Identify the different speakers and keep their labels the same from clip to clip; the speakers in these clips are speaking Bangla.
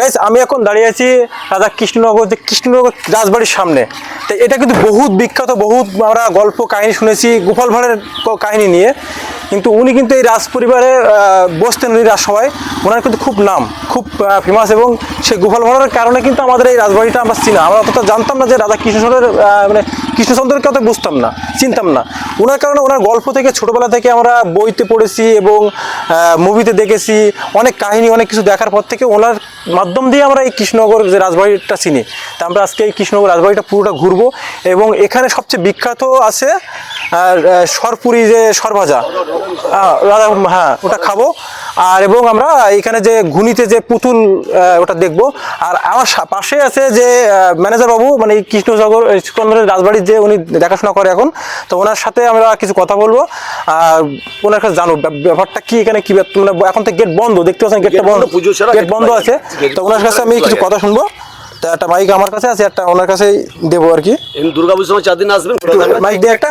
Speaker 1: গাইস আমি এখন দাঁড়িয়ে আছি রাজা কৃষ্ণনগর, যে কৃষ্ণনগর রাজবাড়ির সামনে। তো এটা কিন্তু বহুত বিখ্যাত, বহুত আমরা গল্প, কাহিনী শুনেছি, গোপাল ভাঁড়ের কাহিনী নিয়ে। কিন্তু উনি কিন্তু এই রাজ পরিবারে বসতেন উনি রাজসভায়। ওনার কিন্তু খুব নাম, খুব ফেমাস এবং সেই গোপাল ভাঁড়ের কারণে কিন্তু আমাদের এই রাজবাড়িটা আমরা চিনা আমরা অতটা জানতাম না যে রাজা কৃষ্ণচন্দ্রের মানে কৃষ্ণচন্দ্রকে অত বুঝতাম না, চিনতাম না। ওনার কারণে ওনার গল্প থেকে ছোটোবেলা থেকে আমরা বইতে পড়েছি এবং মুভিতে দেখেছি, অনেক কাহিনী, অনেক কিছু দেখার পর থেকে ওনার মাধ্যম দিয়ে আমরা এই কৃষ্ণনগর যে রাজবাড়িটা চিনি। তা আমরা আজকে এই কৃষ্ণনগর রাজবাড়িটা পুরোটা ঘুরবো এবং এখানে সবচেয়ে বিখ্যাত আছে আর সরপুরি যে সরভাজা রাজা হ্যাঁ ওটা খাব। আর এবং আমরা এখানে যে ঘুনিতে যে পুতুল ওটা দেখব। আর আমার পাশে আছে যে ম্যানেজার বাবু মানে এই কৃষ্ণনগরের রাজবাড়ির যে উনি দেখাশোনা করে এখন। তো ওনার সাথে আমরা কিছু কথা বলব। আর ওনার কাছে জানো ব্যাপারটা কি এখানে কি মানে এখন তো গেট বন্ধ দেখতে পাচ্ছেন গেটটা বন্ধ। গেট বন্ধ আছে। তো ওনার কাছে আমি কিছু কথা শুনব। তো একটা মাইক আমার কাছে আছে একটা ওনার কাছেই দেবো আর কি।
Speaker 2: এই দুর্গা পুজোর সময় চার দিন আসবেন
Speaker 1: মাইক দিয়ে একটা?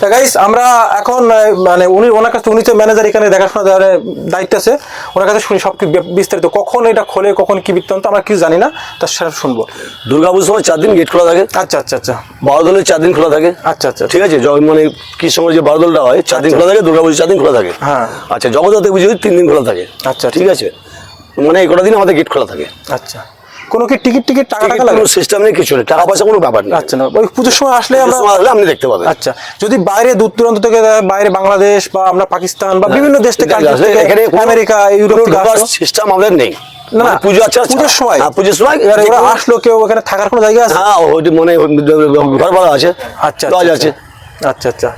Speaker 1: তা গাইস আমরা এখন মানে উনি ওনার কাছে উনি তো ম্যানেজার এখানে দেখাশোনা দেওয়ার দায়িত্ব আছে। ওনার কাছে শুনি সব বিস্তারিত। কখন এটা খোলে কখন কি বৃত্তান্ত আমরা কিছু জানি না। তার সেটা শুনব।
Speaker 2: দুর্গা পুজোর সময় চার দিন গেট খোলা থাকে।
Speaker 1: আচ্ছা আচ্ছা আচ্ছা।
Speaker 2: বারোদলের চার দিন খোলা থাকে।
Speaker 1: আচ্ছা আচ্ছা
Speaker 2: ঠিক আছে? মানে কি সময় যে বারোদলটা হয় চার দিন খোলা থাকে দুর্গা পুজো চার দিন খোলা থাকে।
Speaker 1: হ্যাঁ।
Speaker 2: আচ্ছা জগদ্ধাত্রী পুজো তিন দিন খোলা থাকে।
Speaker 1: আচ্ছা,
Speaker 2: ঠিক আছে? মানে এই কটা দিন আমাদের গেট খোলা থাকে।
Speaker 1: আচ্ছা। কোনো কি টিকিট টিকিট টাকা টাকা লাগে?
Speaker 2: সিস্টেম নেই কিছু নেই টাকা পয়সা কোনো ব্যাপার নেই
Speaker 1: আচ্ছা না ওই পুজোর সময় আসলে আমরা
Speaker 2: আসলে আপনি দেখতে পাবেন।
Speaker 1: আচ্ছা যদি বাইরে দূর দূরান্ত থেকে বাইরে বাংলাদেশ বা আমরা পাকিস্তান বা বিভিন্ন দেশ থেকে
Speaker 2: এখানে
Speaker 1: আমেরিকা ইউরোপ।
Speaker 2: সিস্টেম আমাদের নেই।
Speaker 1: না না
Speaker 2: মানে পুজো আছে
Speaker 1: পুজোর সময়।
Speaker 2: হ্যাঁ, পুজোর সময়
Speaker 1: ওরা আসলো কেউ ওখানে থাকার কোনো জায়গা আছে?
Speaker 2: হ্যাঁ ওই মানে ঘর ভাড়া আছে
Speaker 1: আচ্ছা
Speaker 2: লজ
Speaker 1: আচ্ছা,
Speaker 2: আছে।
Speaker 1: আচ্ছা আচ্ছা।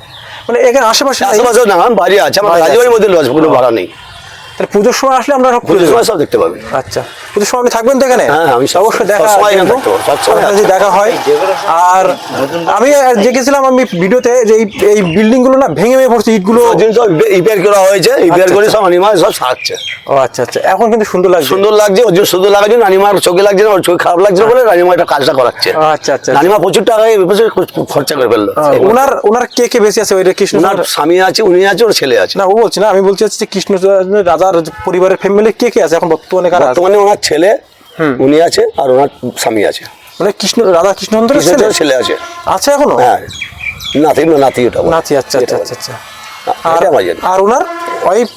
Speaker 1: মানে এখানে আশেপাশে
Speaker 2: আশেপাশে না বাইরে আছে আমার। রাজবাড়ির মধ্যে লজ কোনো ভাড়া নেই।
Speaker 1: তাহলে পুজোর সময় আসলে আমরা সব
Speaker 2: পুজোর সময় সব দেখতে পাবেন
Speaker 1: আচ্ছা পুজোর সময় আপনি থাকবেন তো এখানে?
Speaker 2: হ্যাঁ, আমি
Speaker 1: অবশ্যই দেখা যদি দেখা হয়। আর আমি দেখেছিলাম আমি ভিডিওতে যে এই এই বিল্ডিংগুলো না ভেঙে ভেঙে পড়ছে ইটগুলো
Speaker 2: সব রিপেয়ার করা হয়েছে রিপেয়ার
Speaker 1: আচ্ছা,
Speaker 2: করে
Speaker 1: আচ্ছা।
Speaker 2: সব সব সারছে।
Speaker 1: ও আচ্ছা আচ্ছা এখন কিন্তু সুন্দর লাগছে।
Speaker 2: সুন্দর লাগছে ওর জন্য সুন্দর লাগার জন্য রানিমার চোখে লাগছে না ওর চোখে খারাপ লাগছে বলে রানিমা এটা কাজটা করাচ্ছে।
Speaker 1: আচ্ছা আচ্ছা
Speaker 2: রানিমা প্রচুর টাকা এই বছর খরচা করে ফেলল।
Speaker 1: ওনার ওনার কে কে বেশি আছে? ওইটা কৃষ্ণ
Speaker 2: স্বামী আছে উনি আছে ওর ছেলে আছে।
Speaker 1: না ও বলছি না আমি বলছি হচ্ছে কৃষ্ণ রাজার পরিবারের ফ্যামিলি কে কে আছে এখন বর্তমানে কারা?
Speaker 2: বর্তমানে ওনার ছেলে উনি আছে আর ওনার স্বামী আছে।
Speaker 1: মানে কৃষ্ণ রাধা কৃষ্ণচন্দ্রের ছেলে?
Speaker 2: ছেলে আছে।
Speaker 1: আছে এখনও?
Speaker 2: হ্যাঁ। নাতি না নাতি ওটা।
Speaker 1: নাতি আচ্ছা আচ্ছা আচ্ছা আচ্ছা। আর ওনার? ওয়াইফ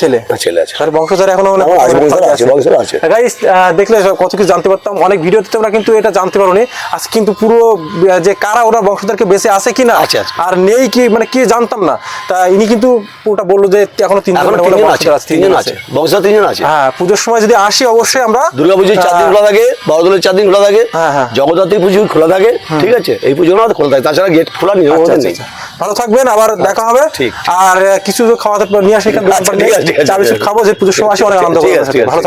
Speaker 1: ছেলে।
Speaker 2: হ্যাঁ, ছেলে আছে।
Speaker 1: তার বংশধর
Speaker 2: এখনও আছে, বংশধর আছে, বংশধর আছে।
Speaker 1: গাইস দেখলে কত কিছু জানতে পারতাম। অনেক ভিডিওতে তোমরা কিন্তু এটা জানতে পারোনি। আজ কিন্তু পুরো যে কারা ওরা বংশধরকে বেঁচে আছে কিনা
Speaker 2: আছে, আছে।
Speaker 1: আর নেই কি মানে কি জানতাম না। তা ইনি কিন্তু পুরোটা বলল যে এখনও তিন
Speaker 2: তিনজন আছে তিনজন আছে। বংশধর তিনজন আছে।
Speaker 1: হ্যাঁ পুজোর সময় যদি আসি অবশ্যই আমরা
Speaker 2: দুর্গা পুজোর চার দিন খোলা থাকে বারোদলের চার দিন খোলা থাকে
Speaker 1: হ্যাঁ, হ্যাঁ।
Speaker 2: জগদ্ধাত্রী পুজো খোলা থাকে ঠিক আছে? এই পুজো খোলা থাকে তাছাড়া গেট খোলা নিয়ম
Speaker 1: আচ্ছা,
Speaker 2: আমাদের
Speaker 1: আচ্ছা,
Speaker 2: নেই।
Speaker 1: আচ্ছা। ভালো থাকবেন আবার দেখা হবে।
Speaker 2: ঠিক,
Speaker 1: আর কিছু পার- নিয়ে আসি
Speaker 2: আচ্ছা,
Speaker 1: বিস্কুট খাব যে পুজোর সময় আসি অনেক আনন্দ করব। ভালো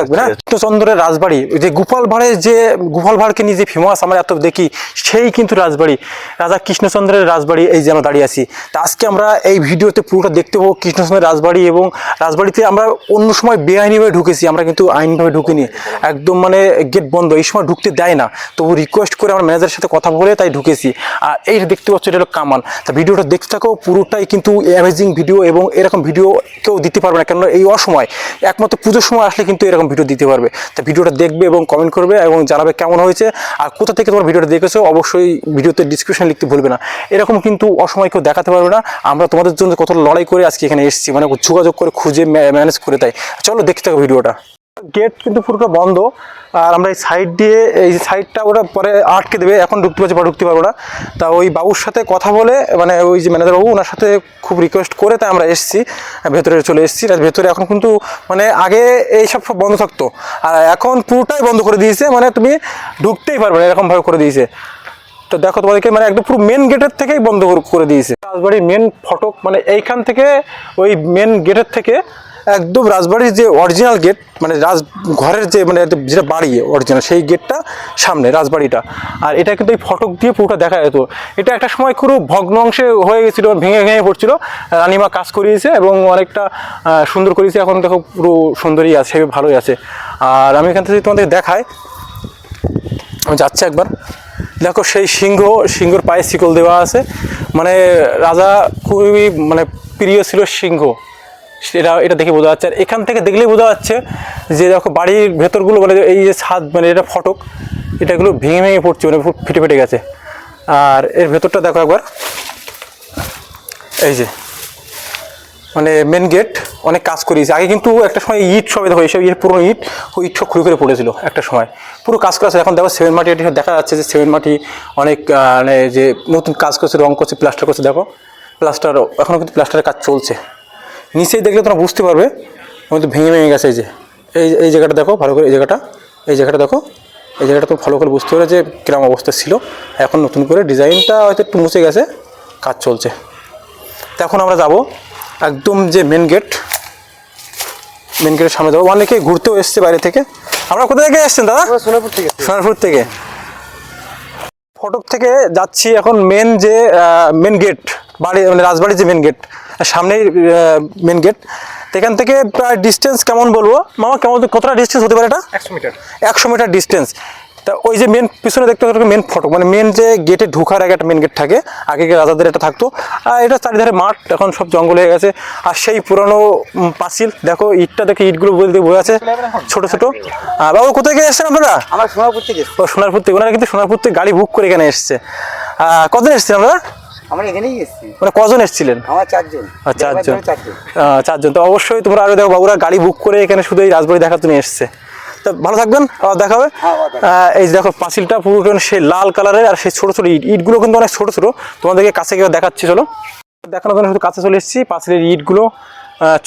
Speaker 1: কৃষ্ণচন্দ্রের রাজবাড়ি যে গোপাল ভাঁড়ের যে গোপাল ভাঁড়কে নিয়ে যে ফেমাস আমরা এত দেখি সেই কিন্তু রাজবাড়ি। রাজা কৃষ্ণচন্দ্রের রাজবাড়ি এই যে আমরা দাঁড়িয়ে আছি। তা আজকে আমরা এই ভিডিওতে পুরোটা দেখতে পাবো কৃষ্ণচন্দ্রের রাজবাড়ি এবং রাজবাড়িতে আমরা অন্য সময় বেআইনিভাবে ঢুকেছি আমরা কিন্তু আইনভাবে ঢুকিনি। একদম মানে গেট বন্ধ এই সময় ঢুকতে দেয় না। তবু রিকোয়েস্ট করে আমরা ম্যানেজারের সাথে কথা বলে তাই ঢুকেছি। আর এই দেখতে পাচ্ছ এটা হলো কামান। তা ভিডিওটা দেখতে থাকো পুরোটাই কিন্তু অ্যামেজিং ভিডিও এবং এরকম ভিডিও কেউ দিতে পারবে না। কেননা এই অসময় একমাত্র পুজোর সময় আসলে কিন্তু এরকম ভিডিও দিতে পারবে। তা ভিডিওটা দেখবে এবং কমেন্ট করবে এবং জানাবে কেমন হয়েছে। আর কোথা থেকে তোমার ভিডিওটা দেখেছ অবশ্যই ভিডিওতে ডিসক্রিপশন লিখতে ভুলবে না। এরকম কিন্তু অসময় কেউ দেখাতে পারবে না। আমরা তোমাদের জন্য কত লড়াই করে আজকে এখানে এসেছি। মানে যোগাযোগ করে খুঁজে ম্যানেজ করে তাই। চলো দেখতে থাকো ভিডিওটা। গেট কিন্তু পুরোটা বন্ধ। আর আমরা এই সাইড দিয়ে, এই সাইডটা ওরা পরে আটকে দেবে, এখন ঢুকতে পারছি বা ঢুকতে পারব না তা ওই বাবুর সাথে কথা বলে মানে ওই যে ম্যানেজার বাবু, ওনার সাথে খুব রিকোয়েস্ট করে তাই আমরা এসেছি ভেতরে চলে এসেছি। আর ভেতরে এখন কিন্তু মানে আগে এই সব সব বন্ধ থাকতো। আর এখন পুরোটাই বন্ধ করে দিয়েছে মানে তুমি ঢুকতেই পারবে না এরকমভাবে করে দিয়েছে। তো দেখো তোমাদেরকে মানে একদম পুরো মেন গেটের থেকেই বন্ধ করে- করে দিয়েছে। রাজবাড়ির মেন ফটক মানে এইখান থেকে ওই মেন গেটের থেকে একদম রাজবাড়ির যে অরিজিনাল গেট মানে রাজ ঘরের যে মানে যেটা বাড়ি অরিজিনাল সেই গেটটা সামনে, রাজবাড়িটা। আর এটা কিন্তু এই ফটক দিয়ে পুরোটা দেখা যেত। এটা একটা সময় পুরো ভগ্ন অংশে হয়ে গেছিল, ভেঙে ভেঙে পড়ছিল। রানিমা কাজ করিয়েছে এবং অনেকটা সুন্দর করিয়েছে এখন দেখো পুরো সুন্দরই আছে ভালোই আছে। আর আমি এখান থেকে তোমাদের দেখাই। আমি যাচ্ছি একবার। দেখো সেই সিংহ, সিংহর পায়ে শিকল দেওয়া আছে। মানে রাজা খুবই মানে প্রিয় ছিল সিংহ। সেটা এটা দেখে বোঝা যাচ্ছে। আর এখান থেকে দেখলেই বোঝা যাচ্ছে যে দেখো বাড়ির ভেতরগুলো মানে এই যে ছাদ মানে এটা ফটক, এটাগুলো ভেঙে ভেঙে পড়ছে মানে ফেটে ফেটে গেছে। আর এর ভেতরটা দেখো একবার। এই যে মানে মেন গেট অনেক কাজ করিয়েছে। আগে কিন্তু একটা সময় ইট সবে, দেখো এইসব ইট পুরো ইট, ওই ইট সব খুঁড়ে করে পড়েছিল একটা সময়। পুরো কাজ করা এখন দেখো সেভেন মাটি এটি দেখা যাচ্ছে যে সেভেন মাটি অনেক মানে যে নতুন কাজ করছে, রং করছে প্লাস্টার করছে, দেখো। প্লাস্টার এখনও কিন্তু প্লাস্টারের কাজ চলছে। নিচেই দেখলে তোমরা বুঝতে পারবে। কিন্তু ভেঙে ভেঙে গেছে এই যে। এই এই জায়গাটা দেখো ভালো করে এই জায়গাটা এই জায়গাটা দেখো। এই জায়গাটা তো ভালো করে বুঝতে পারবে যে কিরম অবস্থা ছিল। এখন নতুন করে ডিজাইনটা হয়তো একটু মুছে গেছে কাজ চলছে। তো এখন আমরা যাব একদম যে মেন গেট মেন গেটের সামনে যাব। অনেকে ঘুরতেও এসছে বাইরে থেকে। আমরা কোথা থেকে এসছেন দাদা?
Speaker 3: সোনাপুর থেকে
Speaker 1: সোনারপুর থেকে। ফটক থেকে যাচ্ছি এখন মেন যে মেন গেট বাড়ি মানে রাজবাড়ির যে মেন গেট সামনেই মেন গেট এখান থেকে প্রায় ডিস্টেন্স কেমন বলব? মামা কেমন কতটা ডিস্টেন্স হতে পারে এটা?
Speaker 3: একশো মিটার
Speaker 1: একশো মিটার ডিস্টেন্স তা ওই যে মেন পিছনে দেখতে পাচ্ছ মেন ফটক মানে মেন যে গেটে ঢোকার আগে একটা মেন গেট থাকে। আগে রাজাদের এটা থাকতো। আর এটা চারিধারে মাঠ এখন সব জঙ্গল হয়ে গেছে। আর সেই পুরনো পাঁচিল। দেখো ইটটা দেখে ইটগুলো বলতে বোঝা আছে ছোট ছোট। আর বাবু কোথায় গিয়ে এসছেন আপনারা?
Speaker 3: আমার সোনাপুর থেকে
Speaker 1: ও সোনারপুর থেকে। ওনারা কিন্তু সোনারপুর থেকে গাড়ি বুক করে এখানে এসছে। আহ, কজন এসছেন আপনারা?
Speaker 3: আমরা এখানেই এসেছি।
Speaker 1: মানে কজন এসছিলেন?
Speaker 3: আমার চারজন।
Speaker 1: চারজন।
Speaker 3: চারজন।
Speaker 1: তো অবশ্যই তোমরা আরও দেখো বাবুরা গাড়ি বুক করে এখানে শুধু এই রাজবাড়ি দেখার জন্য এসছে। তো ভালো থাকবেন আবার দেখা হবে।
Speaker 3: হ্যাঁ,
Speaker 1: এই দেখো পাঁচিলটা পুরো কেমন সেই লাল কালারের আর সেই ছোট ছোট ইট। ইটগুলো কিন্তু অনেক ছোট ছোট। তোমাদেরকে কাছে গিয়ে দেখাচ্ছি চলো। দেখানোর জন্য শুধু কাছে চলে এসেছি পাঁচিলের ইটগুলো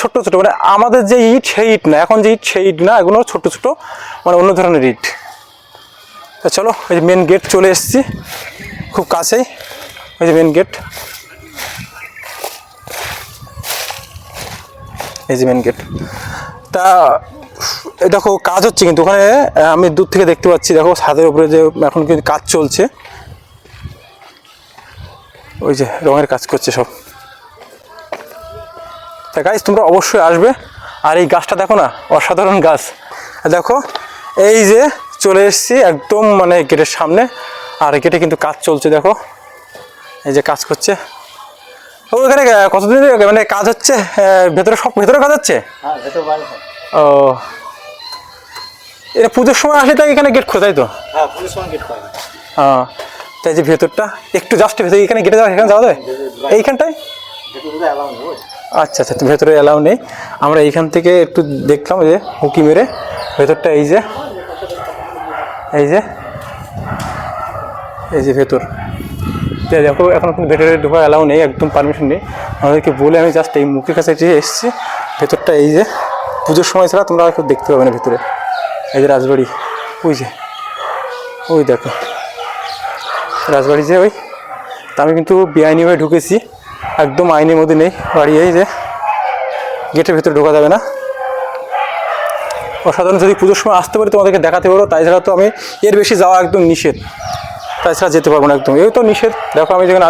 Speaker 1: ছোট্ট ছোট। মানে আমাদের যে ইট সেই ইট না এখন যে ইট সেই ইট না এগুলো ছোট ছোট। মানে অন্য ধরনের ইট। তো চলো এই মেন গেট চলে এসেছি খুব কাছেই। ওই যে মেন গেট এই যে মেন গেট তা দেখো, কাজ হচ্ছে কিন্তু ওখানে আমি দূর থেকে দেখতে পাচ্ছি, দেখো, ছাদের উপরে যে এখন কিন্তু কাজ চলছে। ওই যে রঙের কাজ করছে সব। তা গাছ তোমরা অবশ্যই আসবে। আর এই গাছটা দেখো না, অসাধারণ গাছ। দেখো, এই যে চলে এসেছি একদম মানে গেটের সামনে। আর গেটে কিন্তু কাজ চলছে, দেখো। এই যে কাজ করছে। ও এখানে কতদিন মানে কাজ হচ্ছে? ভেতরে সব ভেতরে কাজ হচ্ছে?
Speaker 3: হ্যাঁ।
Speaker 1: ও। এটা পুজোর সময় আসলে তাই এখানে গেট খোদাই তো?
Speaker 3: হ্যাঁ
Speaker 1: তাই যে ভেতরটা একটু জাস্ট ভেতরে এখানে গেটে যাওয়া এখানে যাওয়া যায়? এইখানটায়। আচ্ছা আচ্ছা ভেতরে অ্যালাউ নেই। আমরা এইখান থেকে একটু দেখলাম যে হুকি মেরে। ভেতরটা এই যে এই যে এই যে ভেতর। দেখো, এখন কিন্তু ভেতরে ঢোকা অ্যালাউ নেই, একদম পারমিশন নেই। আমাদেরকে বলে আমি জাস্ট এই মুখের কাছে যে এসেছি, ভেতরটা এই যে, পুজোর সময় ছাড়া তোমরা কেউ দেখতে পাবে না ভেতরে। এই যে রাজবাড়ি, ওই যে, ওই দেখো। রাজবাড়ি যে ওই, তা আমি কিন্তু বেআইনি বেআইনিভাবে ঢুকেছি, একদম আইনের মধ্যে নেই, বাড়ি এই যে, গেটের ভেতরে ঢোকা যাবে না। অসাধারণ যদি পুজোর সময় আসতে পারি তোমাদেরকে দেখাতে পারো, তাই ছাড়া তো আমি এর বেশি যাওয়া একদম নিষেধ। তাছাড়া যেতে পারব না একদম। এই তো নিষেধ। দেখো, আমি যেখানে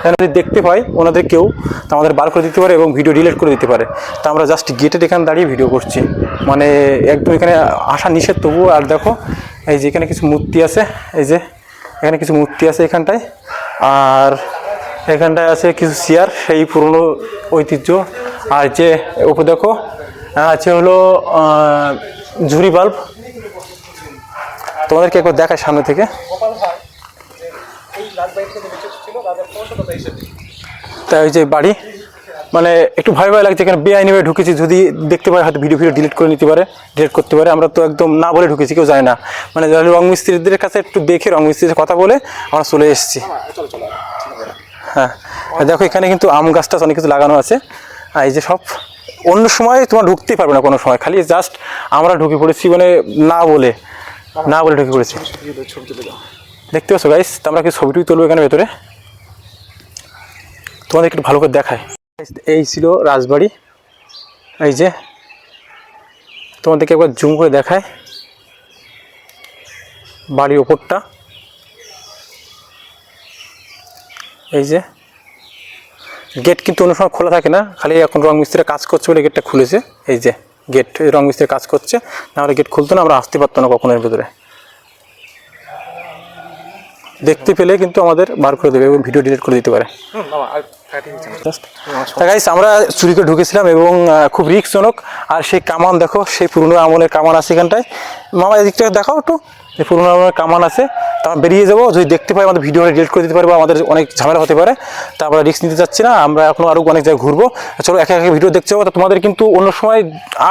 Speaker 1: এখানে যদি দেখতে পাই, ওনাদের কেউ তা আমাদের বার করে দিতে পারে এবং ভিডিও ডিলিট করে দিতে পারে। তা আমরা জাস্ট গেটের এখানে দাঁড়িয়ে ভিডিও করছি। মানে একদম এখানে আসা নিষেধ তবুও আর দেখো, এই যে এখানে কিছু মূর্তি আছে, এই যে এখানে কিছু মূর্তি আছে এখানটায়। আর এখানটায় আছে কিছু চেয়ার সেই পুরনো ঐতিহ্য। আর যে উপর দেখো আছে হলো ঝুরি বাল্ব তোমাদেরকে একবার দেখায় সামনে থেকে। তাই ওই যে বাড়ি মানে একটু ভয় ভয় লাগছে এখানে বেআইনিভাবে ঢুকেছি যদি দেখতে পারে হয়তো ভিডিও ভিডিও ডিলিট করে নিতে পারে ডিলিট করতে পারে আমরা তো একদম না বলে ঢুকেছি কেউ যায় না। মানে রং মিস্ত্রিদের কাছে একটু দেখে রং মিস্ত্রির কথা বলে আমরা চলে এসেছি। হ্যাঁ দেখো এখানে কিন্তু আম গাছটা অনেক কিছু লাগানো আছে। আর এই যে সব অন্য সময় তোমার ঢুকতেই পারবে না কোনো সময় খালি জাস্ট আমরা ঢুকে পড়েছি মানে না বলে না বলে ঢুকে পড়েছি। দেখতে পাচ্ছ গাইস তো আমরা কি ছবিটুই তুলবো এখানে ভেতরে? তোমাদের একটু ভালো করে দেখায় এই ছিল রাজবাড়ি। এই যে, তোমাদেরকে একবার জুম করে দেখায় বাড়ির ওপরটা। এই যে, গেট কিন্তু অন্য সময় খোলা থাকে না, খালি এখন রং মিস্ত্রি কাজ করছে বলে গেটটা খুলেছে। এই যে, গেট রং মিস্ত্রি কাজ করছে, না হলে গেট খুলতো না, আমরা আসতে পারতো না কখনো এর ভেতরে। দেখতে পেলে কিন্তু আমাদের বার করে দেবে এবং ভিডিও ডিলিট করে দিতে পারে। আমরা চুরিকে ঢুকেছিলাম এবং খুব রিক্সজনক আর সেই কামান দেখো, সেই পুরনো আমলের কামান আছে এখানটায়। মামা, এদিকটা দেখাও একটু। পুরনো আমলের কামান আছে, তা বেরিয়ে যাব। যদি দেখতে পাই আমাদের ভিডিওটা ডিলিট করে দিতে পারব আমাদের অনেক ঝামেলা হতে পারে, তা আমরা রিস্ক নিতে চাচ্ছি না। আমরা এখনও আরও অনেক জায়গায় ঘুরবো। চলো একে একে ভিডিও দেখতে যাব তা তোমাদের কিন্তু অন্য সময়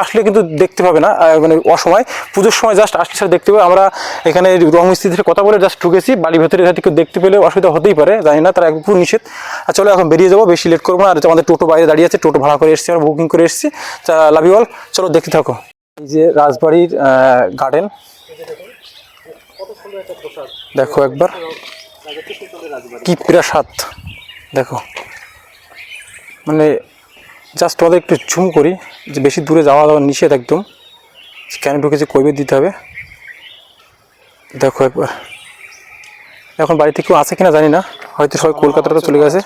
Speaker 1: আসলে কিন্তু দেখতে পাবে না মানে অসময়। পুজোর সময় জাস্ট আসলে সেটা দেখতে পাবে। আমরা এখানে রং মিস্ত্রি থেকে কথা বলে জাস্ট ঢুকেছি। বাড়ির ভেতরে এখান থেকে দেখতে পেলে অসুবিধা হতেই পারে, জানি না, তারা একটু নিষেধ। আর চলো এখন বেরিয়ে যাব, বেশি লেট করব না। আর আমাদের টোটো বাইরে দাঁড়িয়ে আছে, টোটো ভাড়া করে এসেছি, আমরা বুকিং করে এসেছি। তা লাভ ইউ অল চলো দেখতে থাকো। এই যে রাজবাড়ির গার্ডেন দেখো একবার। কি প্রাসাদ। দেখো। মানে জাস্ট আমাদের একটু ঝুম করি, যে বেশি দূরে যাওয়া যাওয়া নিষেধ একদম। কেন ঢুকেছে কৈবেদ দিতে হবে। দেখো একবার। এখন বাড়িতে কেউ আছে কিনা জানি না। হয়তো সবাই কলকাতাতে চলে গেছে।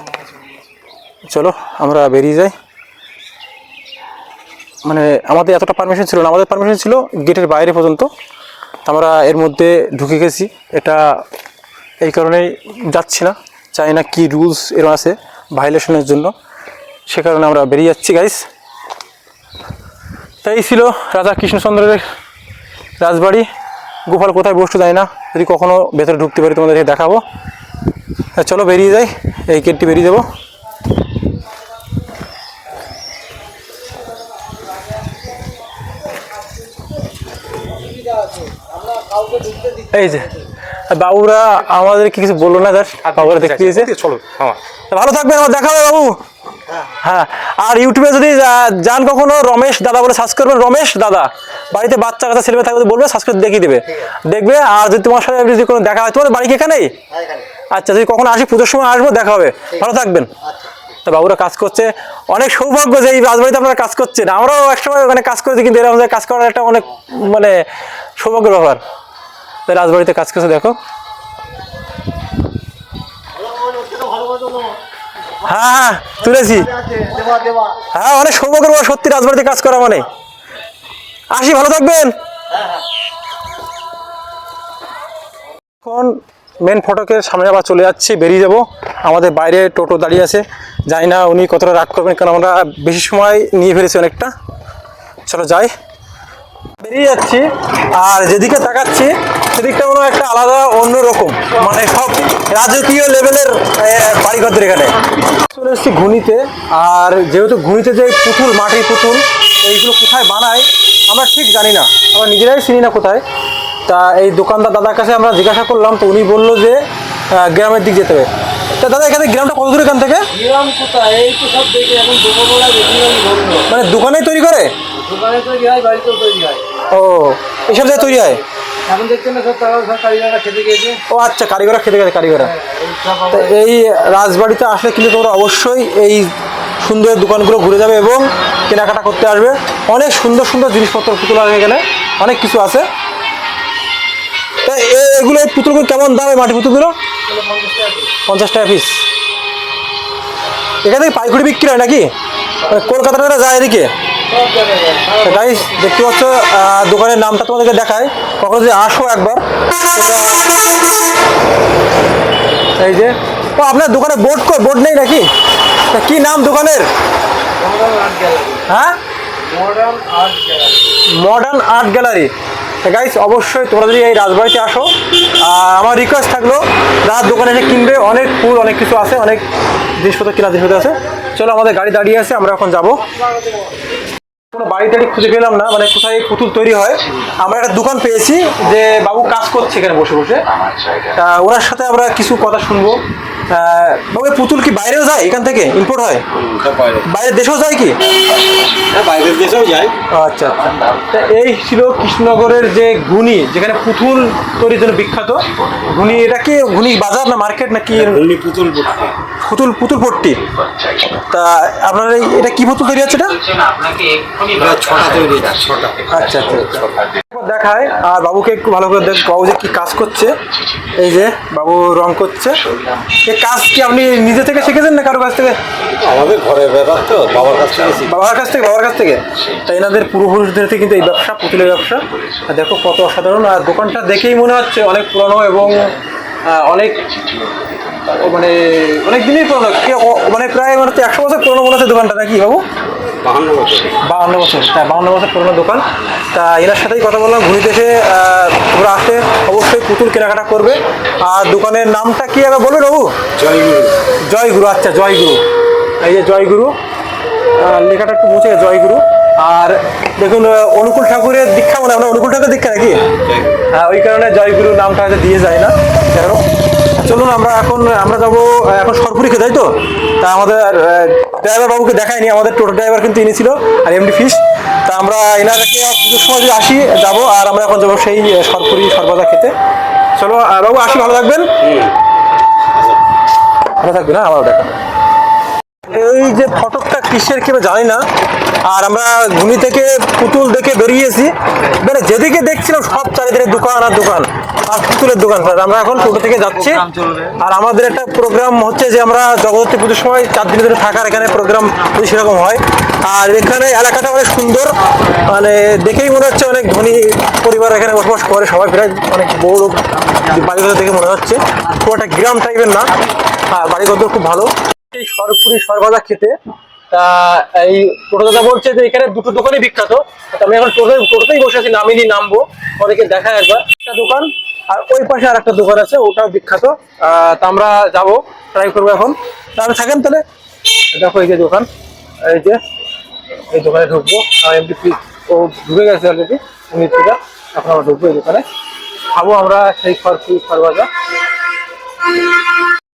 Speaker 1: চলো, আমরা বেরিয়ে যাই। মানে আমাদের এতটা পারমিশন ছিল না। আমাদের পারমিশন ছিল গেটের বাইরে পর্যন্ত। আমরা এর মধ্যে ঢুকে গেছি। এটা এই কারণেই যাচ্ছি না। চাই না কী রুলস এর আছে ভাইলেশনের জন্য। সে কারণে আমরা বেরিয়ে যাচ্ছি গাইস তাই ছিল রাজা কৃষ্ণচন্দ্রের রাজবাড়ি। গোপাল কোথায় বসতে যায় না। যদি কখনও ভেতরে ঢুকতে পারি তোমাদেরকে দেখাবো। চলো বেরিয়ে যাই। এই গেটটি বেরিয়ে যাব। এই যে বাবুরা আমাদের কি কিছু বলল না? জাস্ট বাবুরা দেখতে দিয়েছে
Speaker 4: চলো হ্যাঁ
Speaker 1: তা ভালো থাকবেন আমার দেখা হবে বাবু। হ্যাঁ। আর ইউটিউবে যদি যান কখনো রমেশ দাদা বলে সার্চ করবেন রমেশ দাদা। বাড়িতে বাচ্চা কাচ্চা ছেলে মেয়ে থাকবে বলবে সার্চ করে দেখিয়ে দেবে। দেখবে আর যদি তোমার সাথে যদি কোনো দেখা হয় তোমাদের বাড়ি কি এখানেই?
Speaker 3: হ্যাঁ
Speaker 1: আচ্ছা যদি কখনো আসি পুজোর সময় আসব দেখা হবে। ভালো থাকবেন। তা বাবুরা কাজ করছে। অনেক সৌভাগ্য যে এই রাজবাড়িতে আপনারা কাজ করছেন। আমরাও একসময় ওখানে কাজ করেছি কিন্তু এরকম কাজ করার একটা অনেক মানে সৌভাগ্যের ব্যাপার তাই রাজবাড়িতে কাজ করছে, দেখো। হ্যাঁ হ্যাঁ তুলেছি। হ্যাঁ অনেক সৌভাগ্যের ব্যাপার সত্যি রাজবাড়িতে কাজ করা মানে। আসি, ভালো থাকবেন। এখন মেন ফটকের সামনে আবার চলে যাচ্ছি, বেরিয়ে যাব। আমাদের বাইরে টোটো দাঁড়িয়ে আছে। জানি না উনি কতটা রাগ করবেন, কারণ আমরা বেশি সময় নিয়ে ফেলেছি অনেকটা। চলো, যাই। বেরিয়ে যাচ্ছি আর যেদিকে তাকাচ্ছি সেদিকটা মনে একটা আলাদা অন্যরকম মানে সব রাজকীয় লেভেলের বাড়িঘরদের এখানে। চলে এসেছি ঘুনিতে আর যেহেতু ঘুনিতে যে পুতুল মাটির পুতুল এইগুলো কোথায় বানায় আমরা ঠিক জানি না। আমরা নিজেরাই চিনি না কোথায়। তা এই দোকানদার দাদার কাছে আমরা জিজ্ঞাসা করলাম তো উনি বলল যে গ্রামের দিক যেতে হবে। তা দাদা এখানে গ্রামটা কত দূর এখান থেকে?
Speaker 5: গ্রাম কোথায়? এই তো সব দেখি এখন
Speaker 1: মানে দোকানেই তৈরি করে?
Speaker 5: দোকানে তৈরি হয় বাড়িতেও তৈরি হয়।
Speaker 1: ও এইসব জায়গায় তৈরি হয়?
Speaker 5: এখন দেখছেন না সব তারা সব কারিগররা খেতে গিয়েছে।
Speaker 1: ও আচ্ছা কারিগররা খেতে গেছে কারিগররা।
Speaker 5: এই
Speaker 1: তো এই রাজবাড়িতে আসলে কিন্তু তোমরা অবশ্যই এই সুন্দর দোকানগুলো ঘুরে যাবে এবং কেনাকাটা করতে আসবে। অনেক সুন্দর সুন্দর জিনিসপত্র পুতুল আছে এখানে অনেক কিছু আছে। তা এগুলো এই পুতুলগুলো কেমন দাম এই মাটি পুতুলগুলো? পঞ্চাশ টাকা পিস এখান থেকে পাইকারি বিক্রি হয় নাকি? মানে কলকাতাটা যায় এদিকে? গাইস দেখতে পাচ্ছ দোকানের নামটা তোমাদেরকে দেখায় কখনো যদি আসো একবার। এই যে, ও, আপনার দোকানে বোর্ড কো বোর্ড নেই নাকি? তা কি নাম দোকানের? হ্যাঁ?
Speaker 5: মডার্ন আর্ট গ্যালারি
Speaker 1: গাইস অবশ্যই তোমরা যদি এই রাজবাড়িতে আসো আমার রিকোয়েস্ট থাকল, রাত দোকানে এসে কিনবে, অনেক ফুল, অনেক কিছু আছে, অনেক জিনিসপত্র কেনা জিনিসপত্র আছে। চলো, আমাদের গাড়ি দাঁড়িয়ে আছে, আমরা এখন যাব। কোনো বাড়ি টাড়ি খুঁজে পেলাম না মানে কোথায় পুতুল তৈরি হয়। আমরা একটা দোকান পেয়েছি যে বাবু কাজ করছে এখানে বসে বসে। তা ওনার সাথে আমরা কিছু কথা শুনব। বাবু পুতুল কি বাইরেও যায় এখান থেকে? ইম্পোর্ট হয়? বাইরের দেশেও যায় কি?
Speaker 4: বাইরের দেশেও
Speaker 1: ও, আচ্ছা আচ্ছা। তা এই ছিল কৃষ্ণনগরের যে গুনি যেখানে পুতুল তৈরির জন্য বিখ্যাত। গুনি এটা কি গুনি বাজার না মার্কেট না কি
Speaker 4: এমনি পুতুল
Speaker 1: পুতুল পুতুল পট্টি তা আপনার এটা কি পুতুল তৈরি হচ্ছে এটা?
Speaker 4: এটা ছটা তৈরি
Speaker 1: আচ্ছা আচ্ছা আচ্ছা। দেখায় আর বাবুকে একটু ভালো করে দেখ বাবু যে কি কাজ করছে। এই যে বাবু রং করছে। কাজ কি আপনি নিজে থেকে শিখেছেন না কারও কাছ থেকে?
Speaker 4: আমাদের ঘরের ব্যাপার তো বাবার কাছ থেকে
Speaker 1: বাবার কাছ থেকে বাবার কাছ থেকে? তাই এনাদের পূর্বপুরুষদের থেকে কিন্তু এই ব্যবসা পুতুলের ব্যবসা। আর দেখো কত অসাধারণ। আর দোকানটা দেখেই মনে হচ্ছে অনেক পুরনো এবং অনেক মানে অনেক দিনই পুরনো মানে প্রায় মানে তো একশো বছর পুরনো মনে হচ্ছে দোকানটা নাকি বাবু?
Speaker 4: বাহান্ন বছর।
Speaker 1: বাহান্ন বছর হ্যাঁ বাহান্ন বছর পুরনো দোকান। তা এনার সাথেই কথা বললাম ঘুরিতে এসে তোমরা আসলে অবশ্যই পুতুল কেনাকাটা করবে। আর দোকানের নামটা কি আবার বলুন বাবু?
Speaker 4: জয়গুরু।
Speaker 1: জয়গুরু আচ্ছা জয়গুরু। এই যে জয়গুরু লেখাটা একটু মুছে গেছে, জয়গুরু। আর দেখুন অনুকূল ঠাকুরের দীক্ষা মানে আমরা অনুকূল ঠাকুরের দীক্ষা নাকি? হ্যাঁ। ওই কারণে জয়গুরু নামটা হয়তো দিয়ে যায় না। কেন চলুন, আমরা এখন, আমরা যাব এখন সরপুরি খেতে তো? তা আমাদের ড্রাইভার বাবুকে দেখায়নি আমাদের টোটো ড্রাইভার কিন্তু ইনি ছিল, আর এমডি ফিস তা আমরা এনারকে পুজোর সময় যদি আসি, যাব, আর আমরা এখন যাব সেই সরপুরি সর্বদা খেতে। চলো বাবু, আসি, ভালো থাকবেন। ভালো থাকবেন হ্যাঁ আমার দেখা। এই যে ফটকটা কিসের কেবে জানি না, আর আমরা ঘুমি থেকে পুতুল দেখে বেরিয়েছি। মানে যেদিকে দেখছিলাম, সব চারিদিকে দোকান আর দোকান। আর পুতুলের দোকান। আর আমরা এখন টোটো থেকে যাচ্ছি। আর আমাদের একটা প্রোগ্রাম হচ্ছে যে আমরা জগদ্ধাত্রী পুজোর সময় চার দিনের ধরে থাকার এখানে প্রোগ্রাম সেরকম হয়। আর এখানে এলাকাটা অনেক সুন্দর। মানে দেখেই মনে হচ্ছে অনেক ধনী পরিবার এখানে বসবাস করে। সবাই প্রায় অনেক বড় বাড়িঘর দেখে মনে হচ্ছে। খুব একটা গ্রাম টাইপের না। আর বাড়িঘর খুব ভালো। এই সরপুরি সরবাজা খেতে তা, এই টোটো দাদা বলছে যে এখানে দুটো দোকানই বিখ্যাত। আমি এখন টোটো টোটোতেই বসে আছি, নামিনি নামবো। অনেকে দেখা একবার। একটা দোকান, আর ওই পাশে আর একটা দোকান আছে, ওটাও বিখ্যাত। তা আমরা যাব ট্রাই করব এখন। তা আপনি থাকেন তাহলে? দেখো এই যে দোকান, এই যে, এই দোকানে ঢুকবো। আর এমনি ও ঢুকে গেছে অলরেডি মিত্রটা এখন আমরা ঢুকবো এই দোকানে। খাব আমরা সেই সরপুরি সরবাজা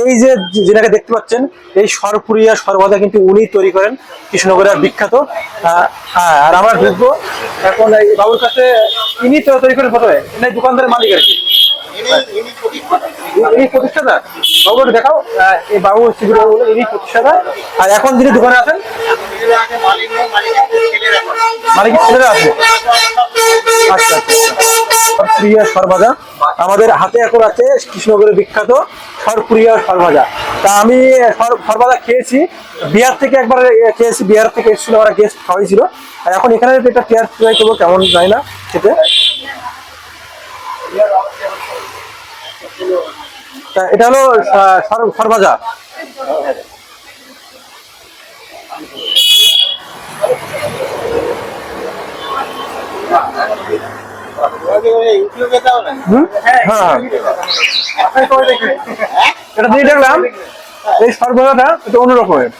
Speaker 1: এই- যে যেটাকে দেখতে পাচ্ছেন, এই সরপুরিয়া সরবাজা কিন্তু উনি তৈরি করেন কৃষ্ণনগরের বিখ্যাত হ্যাঁ আর আমরা ঢুকবো। এখন এই বাবুর কাছে ইনি তৈরি করেন প্রথমে, ইনি দোকানদারের মালিক আর কি। আচ্ছা আচ্ছা আচ্ছা। আমাদের হাতে এখন আছে কৃষ্ণনগরের বিখ্যাত সরপুরিয়া সরভাজা তা আমি সর- সরভাজা খেয়েছি। বিহার থেকে একবার খেয়েছি বিহার থেকে এসেছিল ওরা গেস্ট খাওয়াইছিল। আর এখন এখানে একটা টেয়ার ট্রাই করব কেমন যায় না খেতে? তা এটা হলো সরভাজা। হুম? হ্যাঁ হ্যাঁ। এটা দিয়ে দেখলাম, এই সরবরাহটা এটা অন্যরকমের।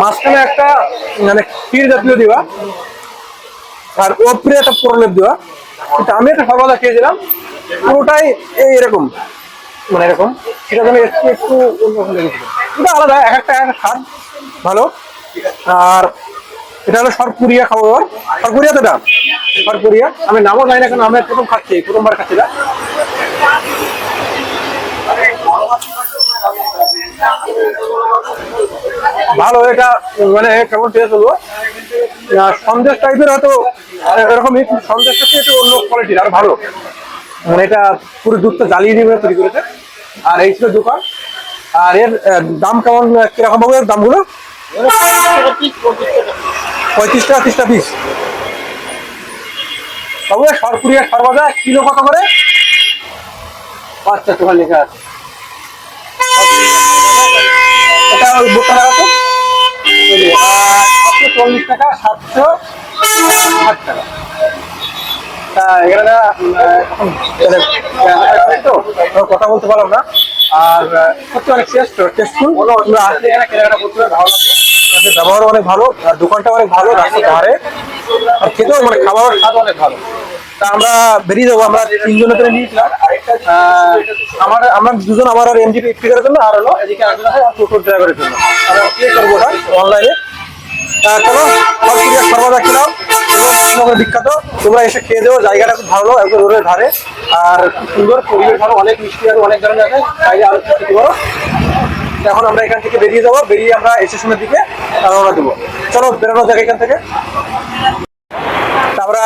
Speaker 1: মাঝখানে একটা মানে ক্ষীর জাতীয় দেওয়া আর ওপরে একটা প্রলেপ দেওয়া কিন্তু আমি একটা সর্বদা খেয়েছিলাম পুরোটাই এই এরকম। মানে এরকম, সেটা যেন একটু একটু অন্যরকম লেগেছিল এটা আলাদা, এক একটা, এক স্বাদ, ভালো। আর এটা হলো সরপুরিয়া খাব এবার সরপুরিয়া তো এটা, সরপুরিয়া। আমি নামও জানি না কেন, আমি প্রথম খাচ্ছি, প্রথমবার খাচ্ছি না ভালো, এটা মানে কেমন টেস্ট হলো সন্দেশ টাইপের হয়তো এরকমই সন্দেশটা একটু অন্য কোয়ালিটির আর ভালো। মানে এটা পুরো দুধটা জ্বালিয়ে দিয়ে তৈরি করেছে। আর এই ছিল দোকান। আর এর দাম কেমন কীরকম পাবো এর দামগুলো? পঁয়ত্রিশ টাকা ত্রিশটা পিস তবে সরপুরিয়া সর্বদা কিলো কত করে? আচ্ছা তোমার লেখা আছে। এটা ওই বোতল লাগাতো সাতশো চল্লিশ টাকা সাতশো ষাট টাকা। তা এখানে তো কথা বলতে পারলাম না। আর সত্যি অনেক টেস্ট টেস্টফুল তোমরা আসলে এখানে কেনাকাটা করতে ভালো লাগবে। তাদের ব্যবহারও অনেক ভালো, আর দোকানটা অনেক ভালো, রাস্তার ধারে। আর খেতেও মানে খাবারের স্বাদ অনেক ভালো। তা আমরা বেরিয়ে যাব, আমরা তিনজনের করে নিয়েছিলাম আমার, আমরা দুজন, আমার আর এমজি ফিগারের জন্য আর হলো এদিকে টোটো ড্রাইভারের জন্য। আমরা পে করব ওটা অনলাইনে চলো সর্বদা খেলাম। কৃষ্ণনগর বিখ্যাত, তোমরা এসে খেয়ে দেবো জায়গাটা খুব ভালো, একদম রোডের ধারে। আর খুব সুন্দর, পরিবেশ ভালো, অনেক মিষ্টি আর অনেক ধরনের আছে। চাইলে আরও খেতে পারো? এখন আমরা এখান থেকে বেরিয়ে যাব। বেরিয়ে আমরা স্টেশনের দিকে রওনা দেবো। চলো, বেরোনো যাক এখান থেকে। আমরা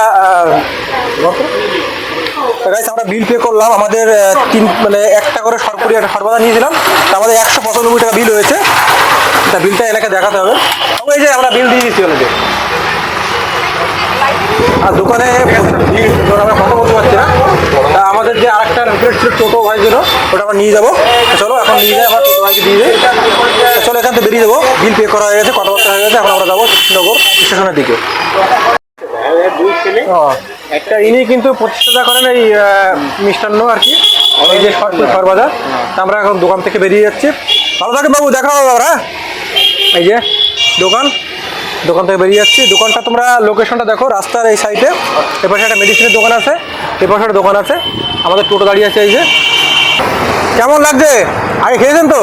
Speaker 1: আমরা বিল পে করলাম। আমাদের তিন মানে একটা করে সরপুরি একটা সর্বদা নিয়েছিলাম। আমাদের একশো পঁচানব্বই টাকা বিল হয়েছে তা বিলটা এলাকায় দেখাতে হবে। এই যে আমরা বিল দিয়ে দিচ্ছি অলরেডি আর দোকানে আমরা কথা বলতে পারছি না তা আমাদের যে আরেকটা রেফারেন্স ছিল টোটো ভাই ছিল ওটা আমরা নিয়ে যাব। চলো, এখন নিয়ে যাই টোটো ভাইকে দিয়ে যাই চলো, এখান থেকে বেরিয়ে যাব। বিল পে করা হয়ে গেছে, কথাবার্তা হয়ে গেছে, এখন আমরা যাব কৃষ্ণনগর স্টেশনের দিকে। একটা ইনি কিন্তু প্রতিষ্ঠাতা করেন এই মিষ্টান্ন আর কি, এই যে সরবাজার। আমরা এখন দোকান থেকে বেরিয়ে যাচ্ছি। ভালো থাকেন বাবু, দেখা হবে আবার হ্যাঁ? এই যে, দোকান। দোকান থেকে বেরিয়ে যাচ্ছি। দোকানটা তোমরা লোকেশনটা দেখো রাস্তার এই সাইডে এপাশে একটা মেডিসিনের দোকান আছে এপাশে একটা দোকান আছে। আমাদের টোটো দাঁড়িয়ে আছে এই যে। কেমন লাগছে? আগে খেয়েছেন তো?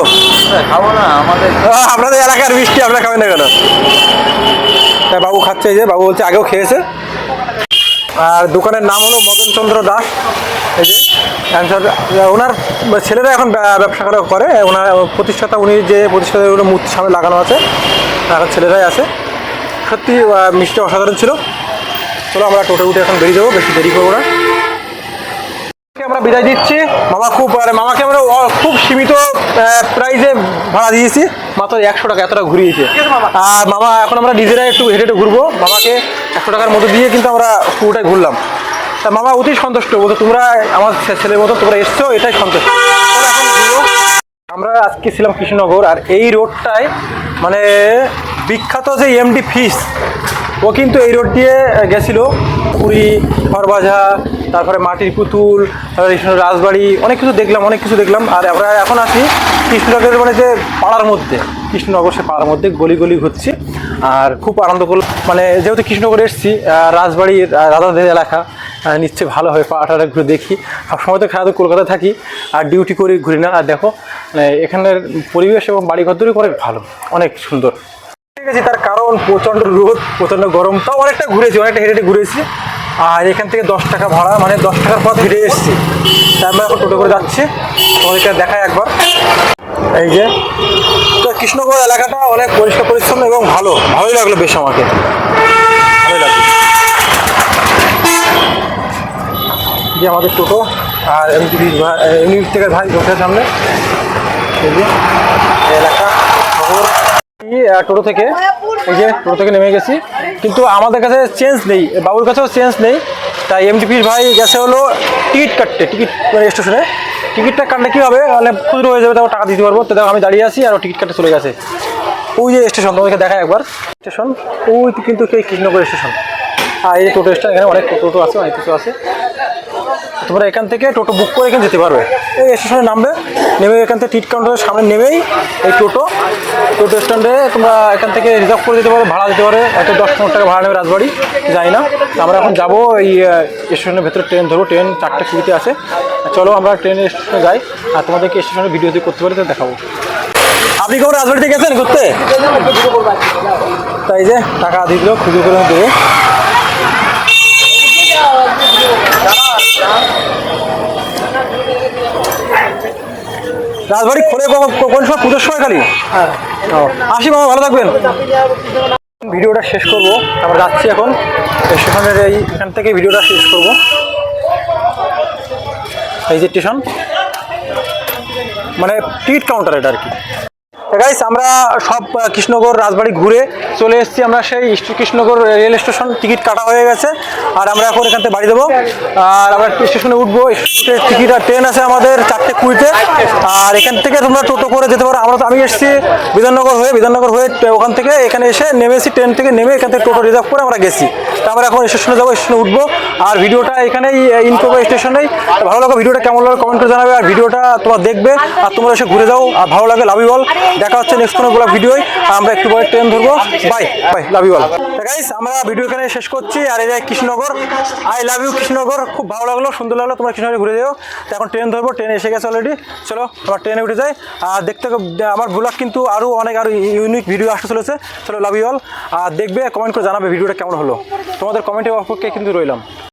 Speaker 3: খাব না আমাদের
Speaker 1: আপনাদের এলাকার মিষ্টি আপনারা খাবেন না কেন? তাই বাবু খাচ্ছে এই যে বাবু বলছে আগেও খেয়েছে। আর দোকানের নাম হলো মদন চন্দ্র দাস। এই যে অ্যান্সার ওনার ছেলেরা এখন ব্যবসা করা ওনার প্রতিষ্ঠাতা উনি যে প্রতিষ্ঠাতাগুলো মূর্তি সামনে লাগানো আছে। এখন ছেলেরাই আছে। সত্যি মিষ্টি অসাধারণ ছিল। চলো আমরা টোটো উঠে এখন বেরিয়ে যাব বেশি দেরি করব না। আমরা বিদায় দিচ্ছি। মামা খুব মানে মামাকে আমরা খুব সীমিত প্রাইজে ভাড়া দিয়েছি। মাত্র একশো টাকা এতটা ঘুরিয়েছে। আর মামা এখন আমরা নিজেরাই একটু হেঁটে হেঁটে ঘুরবো। মামাকে একশো টাকার মতো দিয়ে কিন্তু আমরা পুরোটাই ঘুরলাম। তা মামা অতি সন্তুষ্ট বলতো তোমরা আমার ছেলের মতো তোমরা এসছো এটাই সন্তুষ্ট। আমরা আজকে ছিলাম কৃষ্ণনগর আর এই রোডটায় মানে বিখ্যাত যে এমডি ফিস ও কিন্তু এই রোড দিয়ে গেছিল। পুরী খরবাজা তারপরে মাটির পুতুল রাজবাড়ি, অনেক কিছু দেখলাম, অনেক কিছু দেখলাম। আর আমরা এখন আছি কৃষ্ণনগরের মানে যে পাড়ার মধ্যে, কৃষ্ণনগর সে পাড়ার মধ্যে গলি গলি ঘুরছি। আর খুব আনন্দ করলাম। মানে যেহেতু কৃষ্ণনগর এসেছি রাজবাড়ির রাজাদের এলাকা নিশ্চয়ই ভালো হয় পাড়াটা ঘুরে দেখি। সবসময় তো খেলা তো কলকাতায় থাকি, আর ডিউটি করি ঘুরি না। আর দেখো মানে এখানের পরিবেশ এবং বাড়ি ঘর অনেক ভালো, অনেক সুন্দর। ঠিক আছে, তার কারণ প্রচণ্ড রোদ, প্রচণ্ড গরম, তাও অনেকটা ঘুরেছি, অনেকটা হেঁটে হেঁটে ঘুরেছি। আর এখান থেকে দশ টাকা ভাড়া মানে দশ টাকার পথ হেঁটে এসেছি। আমরা এখন টোটো করে যাচ্ছি, তোমাদেরকে দেখাই একবার। এই যে, তো কৃষ্ণগড় এলাকাটা অনেক পরিষ্কার পরিচ্ছন্ন এবং ভালো, ভালোই লাগল বেশ আমাকে ভালোই লাগল যে আমাদের টোটো আর এমনি এমনি থেকে ভাই বসে সামনে। টোটো থেকে, এই যে টোটো থেকে নেমে গেছি। কিন্তু আমাদের কাছে চেঞ্জ নেই, বাবুর কাছেও চেঞ্জ নেই। তাই এমডিপির ভাই গেছে হলো টিকিট কাটতে, টিকিট মানে স্টেশনে। টিকিটটা কাটলে কী হবে? মানে খুচরো হয়ে যাবে, তারপর টাকা দিতে পারব। তো আমি দাঁড়িয়ে আছি আর টিকিট কাটতে চলে গেছে। ওই যে স্টেশন, তোমাদেরকে দেখায় একবার। স্টেশন, ওই কিন্তু কৃষ্ণনগর স্টেশন। আর এই টোটো স্টেশন, এখানে অনেক টোটো আছে, অনেক কিছু আছে। তোমরা এখান থেকে টোটো বুক করে এখানে যেতে পারবে। এই স্টেশনে নামবে নেমে এখান থেকে টিট কাউন্টারের সামনে নেমেই এই টোটো। টোটো স্ট্যান্ডে তোমরা এখান থেকে রিজার্ভ করে দিতে পারো, ভাড়া দিতে পারো। এত দশ পনেরো টাকা ভাড়া নেবে রাজবাড়ি, যাই না। আমরা এখন যাব এই স্টেশনের ভেতরে ট্রেন ধরবো ট্রেন চারটে কুড়িতে আসে চলো আমরা ট্রেনের স্টেশনে যাই আর তোমাদেরকে স্টেশনে ভিডিও দিয়ে করতে পারি তো দেখাবো। আপনি কেমন রাজবাড়িতে গেছেন ঘুরতে? তাই যে টাকা দিল খুঁজে করে দেবে। রাজবাড়ি খোলে কোন সময় পুজোর সময় খালি? ও, আসি মামা ভালো থাকবেন। ভিডিওটা শেষ করব আমরা যাচ্ছি এখন। স্টেশনের এই এখান থেকে ভিডিওটা শেষ করব। এই যে স্টেশন মানে টিকিট কাউন্টার এটা আর কি। গাইস আমরা সব আহ, কৃষ্ণনগর রাজবাড়ি ঘুরে চলে এসেছি। আমরা সেই কৃষ্ণনগর রেল স্টেশন টিকিট কাটা হয়ে গেছে। আর আমরা এখন এখান থেকে বাড়ি দেবো। আর আমরা স্টেশনে উঠবো। স্টেশনের টিকিট আর ট্রেন আছে আমাদের চারটে কুড়িতে। আর এখান থেকে তোমরা টোটো করে যেতে পারো। আমরা তো আমি এসেছি বিধাননগর হয়ে বিধাননগর হয়ে ওখান থেকে এখানে এসে নেমেছি ট্রেন থেকে নেমে এখান থেকে টোটো রিজার্ভ করে আমরা গেছি। তা আমরা এখন স্টেশনে যাব স্টেশনে উঠবো। আর ভিডিওটা এখানেই ইন করব স্টেশনেই। ভালো লাগো ভিডিওটা কেমন লাগল কমেন্ট করে জানাবে। আর ভিডিওটা তোমরা দেখবে আর তোমরা এসে ঘুরে যাও। আর ভালো লাগে লাভ ইউ অল দেখা হচ্ছে নেক্সট কোনো ব্লগ ভিডিওই আমরা একটু পরে ট্রেন ধরবো। Bye bye love you guys আমরা ভিডিও এখানে শেষ করছি। আর এই Krishnanagar I love you Krishnanagar. খুব ভালো লাগল, সুন্দর লাগল। তোমরা কৃষ্ণনগরে ঘুরে যাও। তো এখন ট্রেন ধরবো ট্রেন এসে গেছে অলরেডি চলো আমরা ট্রেনে উঠে যাই। আর দেখতে আমার ব্লগ কিন্তু আরও অনেক আরও ইউনিক ভিডিও আসতে চলেছে। চলো লাভ ইউ অল আর দেখবে কমেন্ট করে জানাবে ভিডিওটা কেমন হলো। তোমাদের কমেন্টের অপেক্ষায় কিন্তু রইলাম।